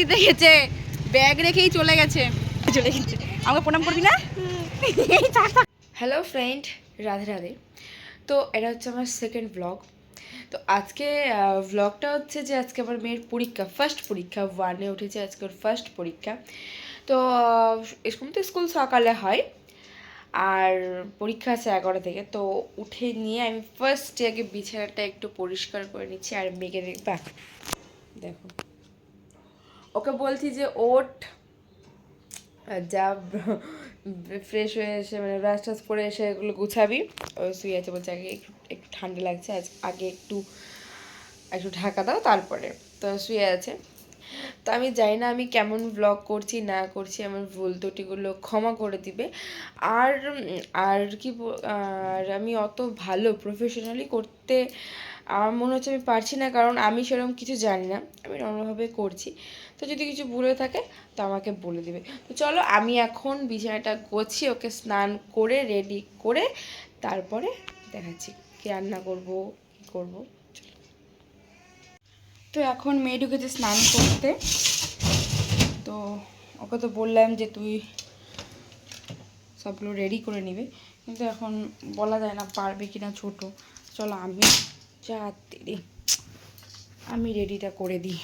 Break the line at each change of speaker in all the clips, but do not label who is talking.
দিতে গেছে। ব্যাগ রেখেই চলে গেছে। চলে গেছে। আমাকে প্রণাম করবি না? Hello friend Radhe Radhe. তো এটা হচ্ছে আমার সেকেন্ড ব্লগ তো আজকে ব্লগটা হচ্ছে যে আজকে আমার মেয়ের পরীক্ষা ফার্স্ট পরীক্ষা। ওয়ানে উঠেছে আজকে ওর ফার্স্ট পরীক্ষা। তো এরকম তো স্কুল সকালে হয়। আর পরীক্ষা আছে এগারো থেকে। তো উঠে নিয়ে আমি ফার্স্ট আগে বিছানাটা একটু পরিষ্কার করে নিচ্ছি আর মেয়েকে দেখবা। দেখো। ওকে বলছি যে আর যা ফ্রেশ হয়ে এসে মানে ব্রাশ টাশ করে এসে এগুলো গুছাবি। ও শুয়ে আছে বলছে, আগে একটু একটু ঠান্ডা লাগছে, আজ, আগে একটু একটু ঢাকা দাও, তারপরে। তো শুয়ে আছে। তো আমি জানি না আমি কেমন ব্লগ করছি, না করছি, আমার ভুল ত্রুটিগুলো ক্ষমা করে দিবে। আর আর কি আর আমি অত ভালো প্রফেশনালি করতে আমার মনে হচ্ছে আমি পারছি না, কারণ আমি সেরকম কিছু জানি না। আমি অন্যভাবে করছি। তো যদি কিছু ভুল থাকে, তো আমাকে বলে দেবে। তো চলো, আমি এখন বিছানাটা গোছিয়ে ওকে স্নান করে রেডি করে তারপরে দেখাচ্ছি কি রান্না করব, কী করব। তো এখন মেয়ে ঢুকেছে স্নান করতে। তো ওকে তো বললাম যে, তুই সবগুলো রেডি করে নিবে। কিন্তু এখন বলা যায় না, পারবে কি না ছোটো। চলো, আমি যা দিদি। আমি রেডিটা করে দিই।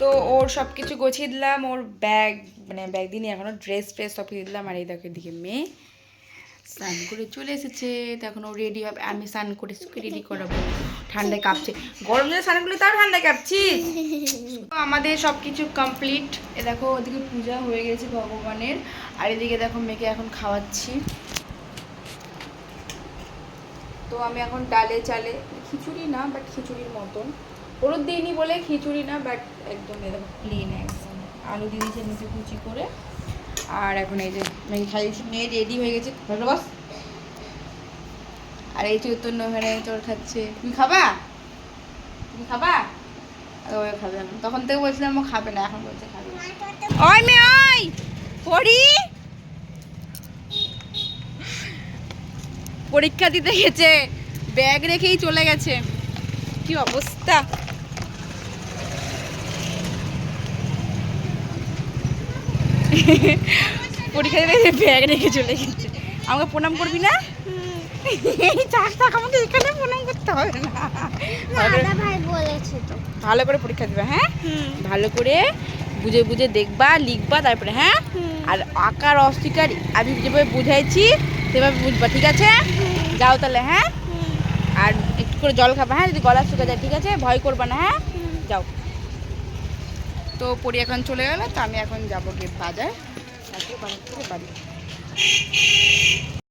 তো ওর সব কিছু গুছিয়ে দিলাম, ওর ব্যাগ মানে ব্যাগ দিনই এখনও ড্রেস ফ্রেস সব কিছু দিলাম, আর এই দেখো এদিকে মেয়ে স্নান করে চলে এসেছে। তো এখন ও রেডি হবে, আমি স্নান করে সুখে রেডি করাবো। ঠান্ডায় কাঁপছে। গরম দিনে স্নান করলে তাও ঠান্ডায় কাঁপছিস তো আমাদের সব কিছু কমপ্লিট এ দেখো ওদিকে পূজা হয়ে গেছে ভগবানের। আর এদিকে দেখো মেয়েকে এখন খাওয়াচ্ছি। তো আমি এখন ডালে চালে খিচুড়ি না বাট খিচুড়ির মতন। হলুদ দিইনি বলে খিচুড়ি না বাট একদম এরকম প্লেন একদম। আলু দিয়ে দিয়েছে নিচে কুচি করে। আর এখন এই যে মেয়ে খাইয়েছি মেয়ে রেডি হয়ে গেছে। বস? আর এই চৈতন্য ওখানে চোর খাচ্ছে। তুমি খাবা? তুমি খাবা? খাবে তখন থেকে বলছিলাম ও খাবে না, এখন বলছে খাবে। পরীক্ষা দিতে গেছে। ব্যাগ রেখেই চলে গেছে। কি অবস্থা? পরীক্ষা দিতে ব্যাগ রেখে চলে গেছে। আমাকে প্রণাম করবি না? এই চার টাকা আমাকে এখানে প্রণাম করতে হবে না। ভালো করে পরীক্ষা দিবা হ্যাঁ? ভালো করে বুঝে বুঝে দেখবা লিখবা তারপরে হ্যাঁ? আর আকার অস্বীকার আমি যেভাবে বুঝাইছি সেভাবে বুঝবা ঠিক আছে? যাও তাহলে হ্যাঁ? আর একটু করে জল খাবা হ্যাঁ? যদি গলা শুকে যায় ঠিক আছে? ভয় করবা না হ্যাঁ? যাও। তো পরি এখন চলে গেল তো আমি এখন যাব গিয়ে বাজার। তারপরে বাড়ি।